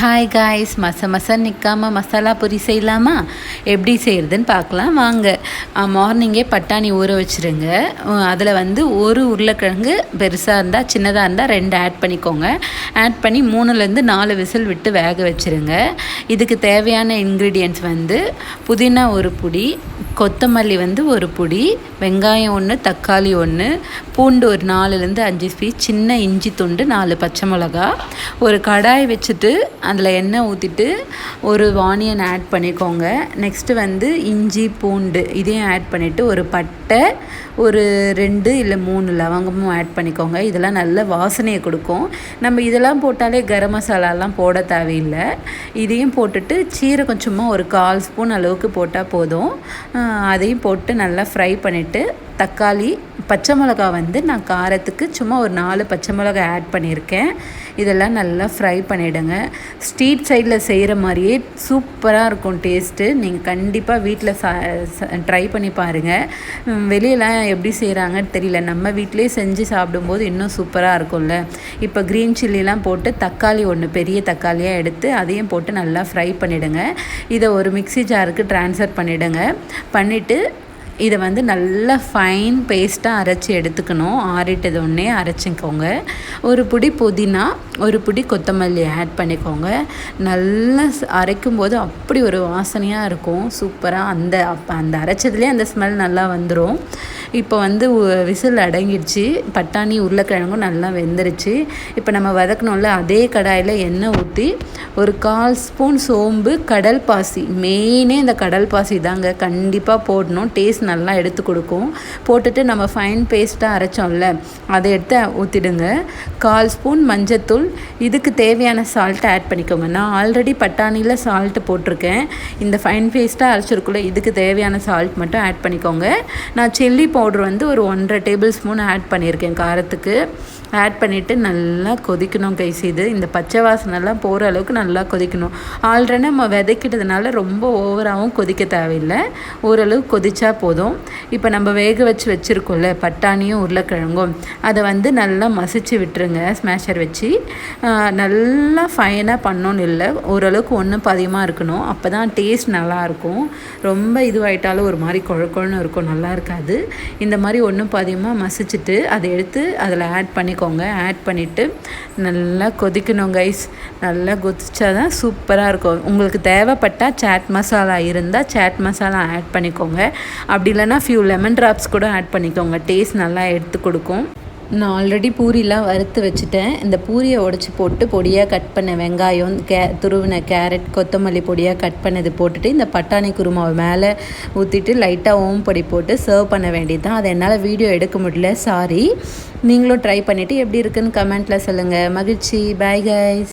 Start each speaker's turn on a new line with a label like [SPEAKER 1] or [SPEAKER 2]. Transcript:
[SPEAKER 1] Hi guys மச மச நிற்காம மசாலா பொரி செய்யலாமா? எப்படி செய்கிறதுன்னு பார்க்கலாம். வாங்க. மார்னிங்கே பட்டாணி ஊற வச்சுருங்க. அதில் வந்து ஒரு உருளைக்கிழங்கு பெருசாக இருந்தால் சின்னதாக இருந்தால் ரெண்டு ஆட் பண்ணிக்கோங்க. ஆட் பண்ணி மூணுலேருந்து நாலு விசில் விட்டு வேக வச்சுருங்க. இதுக்கு தேவையான இன்க்ரீடியன்ட்ஸ் வந்து புதினா ஒரு பொடி கொத்தமல்லி வந்து ஒரு பொடி வெங்காயம் ஒன்று தக்காளி ஒன்று பூண்டு ஒரு நாலுலேருந்து அஞ்சு பீஸ் சின்ன இஞ்சி துண்டு நாலு பச்சை மிளகா. ஒரு கடாய் வச்சுட்டு அதில் எண்ணெய் ஊற்றிட்டு ஒரு ஆனியன் ஆட் பண்ணிக்கோங்க. நெக்ஸ்ட்டு வந்து இஞ்சி பூண்டு இதையும் ஆட் பண்ணிவிட்டு ஒரு பட்டை ஒரு ரெண்டு இல்லை மூணு லவங்கமும் ஆட் பண்ணிக்கோங்க. இதெல்லாம் நல்ல வாசனையை கொடுக்கும். நம்ம இதெல்லாம் போட்டாலே கரம் மசாலாலாம் போட தேவையில்லை. இதையும் போட்டுட்டு சீரகம் சும்மா ஒரு கால் ஸ்பூன் அளவுக்கு போட்டால் போதும். அதையும் போட்டு நல்லா ஃப்ரை பண்ணிவிட்டு தக்காளி பச்சை மிளகா வந்து நான் காரத்துக்கு சும்மா ஒரு நாலு பச்சை மிளகா ஆட் பண்ணியிருக்கேன். இதெல்லாம் நல்லா ஃப்ரை பண்ணிவிடுங்க ஸ்ட்ரீட் சைடில் செய்கிற மாதிரியே சூப்பராக இருக்கும் டேஸ்ட்டு நீங்கள் கண்டிப்பாக வீட்டில் சா ட்ரை பண்ணி பாருங்கள் வெளியெல்லாம் எப்படி செய்கிறாங்கன்னு தெரியல. நம்ம வீட்டிலே செஞ்சு சாப்பிடும்போது இன்னும் சூப்பராக இருக்கும்ல. இப்போ க்ரீன் சில்லிலாம் போட்டு தக்காளி ஒன்று பெரிய தக்காளியாக எடுத்து அதையும் போட்டு நல்லா ஃப்ரை பண்ணிவிடுங்க இதை ஒரு மிக்சி ஜாருக்கு ட்ரான்ஸ்ஃபர் பண்ணிவிடுங்க பண்ணிவிட்டு இதை வந்து நல்லா ஃபைன் பேஸ்ட்டாக அரைச்சி எடுத்துக்கணும். ஆறிட்டது ஒன்றே அரைச்சிக்கோங்க. ஒரு பிடி புதினா ஒரு பிடி கொத்தமல்லி ஆட் பண்ணிக்கோங்க. நல்லா அரைக்கும் போது அப்படி ஒரு வாசனையாக இருக்கும். சூப்பராக அந்த அந்த அரைச்சதுலேயே அந்த ஸ்மெல் நல்லா வந்துடும் இப்போ வந்து விசில் அடங்கிடுச்சு. பட்டாணி உருளைக்கிழங்கும் நல்லா வெந்துருச்சு. இப்போ நம்ம வதக்கணும்ல அதே கடாயில் எண்ணெய் ஊற்றி ஒரு கால் ஸ்பூன் சோம்பு கடல் பாசி. மெயினே இந்த கடல் பாசி தாங்க. கண்டிப்பாக போடணும். டேஸ்ட் நல்லா எடுத்து கொடுக்கும். போட்டுட்டு நம்ம ஃபைன் பேஸ்ட்டாக அரைச்சோம்ல அதை எடுத்து ஊற்றிடுங்க கால் ஸ்பூன் மஞ்சத்தூள். இதுக்கு தேவையான சால்ட்டை ஆட் பண்ணிக்கோங்க. நான் ஆல்ரெடி பட்டாணியில் சால்ட்டு போட்டிருக்கேன். இந்த ஃபைன் பேஸ்ட்டாக அரைச்சிருக்குள்ள இதுக்கு தேவையான சால்ட் மட்டும் ஆட் பண்ணிக்கோங்க. நான் செல்லி போ பவுடர் வந்து ஒரு ஒன்றரை டேபிள் ஸ்பூன் ஆட் பண்ணியிருக்கேன் காரத்துக்கு. ஆட் பண்ணிவிட்டு நல்லா கொதிக்கணும் கைஸ் இது இந்த பச்சை வாசனைலாம் போகிற அளவுக்கு நல்லா கொதிக்கணும். ஆல்ரெடி நம்ம விதைக்கிட்டதுனால ரொம்ப ஓவராகவும் கொதிக்க தேவையில்லை. ஓரளவு கொதிச்சா போதும். இப்போ நம்ம வேக வச்சு வச்சுருக்கோம்ல பட்டாணியும் உருளைக்கிழங்கும். அதை வந்து நல்லா மசிச்சு விட்டுருங்க ஸ்மேஷர் வச்சு. நல்லா ஃபைனாக பண்ணோன்னு இல்லை. ஓரளவுக்கு ஒன்றும் பதியமாக இருக்கணும். அப்போ தான் டேஸ்ட் நல்லாயிருக்கும் ரொம்ப இதுவாயிட்டாலும் ஒரு மாதிரி குழக்குழன்னு இருக்கும். நல்லா இருக்காது. இந்த மாதிரி ஒன்றும் பதியமாக மசிச்சுட்டு அதை எடுத்து அதில் ஆட் பண்ணி பண்ணிக்கோங்க. ஆட் பண்ணிவிட்டு நல்லா கொதிக்கணும் கைஸ் நல்லா கொதிச்சா தான் சூப்பராக இருக்கும். உங்களுக்கு தேவைப்பட்டால் சாட் மசாலா இருந்தால் சாட் மசாலா ஆட் பண்ணிக்கோங்க. அப்படி இல்லைன்னா ஃபியூ லெமன் ட்ராப்ஸ் கூட ஆட் பண்ணிக்கோங்க. டேஸ்ட் நல்லா எடுத்து கொடுக்கும். நான் ஆல்ரெடி பூரிலாம் வறுத்து வச்சுட்டேன். இந்த பூரியை உடச்சி போட்டு பொடியாக கட் பண்ண வெங்காயம் கே துருவின கேரட் கொத்தமல்லி பொடியாக கட் பண்ணது போட்டுட்டு இந்த பட்டாணி குருமாவை மேலே ஊற்றிட்டு லைட்டாக ஓம் பொடி போட்டு சர்வ் பண்ண வேண்டியது தான் அதை என்னால் வீடியோ எடுக்க முடியல. சாரி நீங்களும் ட்ரை பண்ணிவிட்டு எப்படி இருக்குன்னு கமெண்ட்டில் சொல்லுங்கள் மகிழ்ச்சி. Bye guys